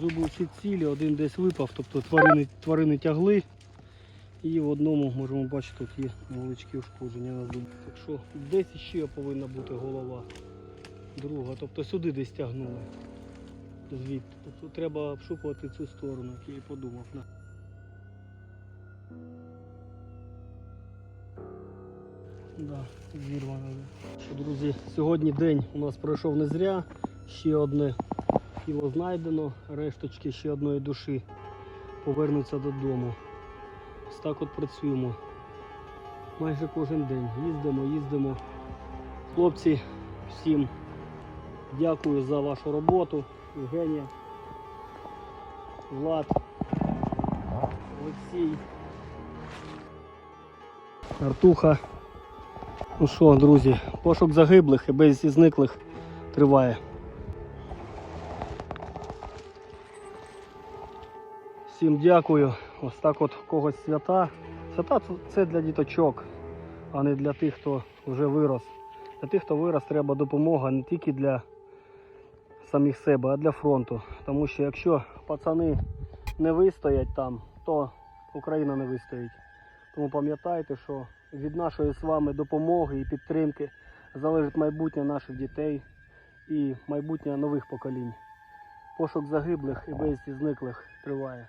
Зуби всі цілі, один десь випав, тобто тварини, тварини тягли. І в одному можемо бачити, тут є невеличкі ушкодження на зуб. Так що десь ще повинна бути голова. Друга. Тобто сюди десь тягнули. Звідти. Тобто треба обшукувати цю сторону, як я і подумав. Да, зірвано. Друзі, сьогодні день у нас пройшов не зря. Ще одне тіло знайдено, решточки ще одної душі повернуться додому. Ось так от працюємо. Майже кожен день. Їздимо, їздимо. Хлопці, всім дякую за вашу роботу. Євгенія, Влад, Олексій, Артуха. Ну що, друзі, пошук загиблих і без зниклих триває. Всім дякую. Ось так от когось свята. Свята це- для діточок, а не для тих, хто вже вирос. Для тих, хто вирос, треба допомога не тільки для самих себе, а для фронту. Тому що якщо пацани не вистоять там, то Україна не вистоїть. Тому пам'ятайте, що від нашої з вами допомоги і підтримки залежить майбутнє наших дітей і майбутнє нових поколінь. Пошук загиблих і безвісті зниклих триває.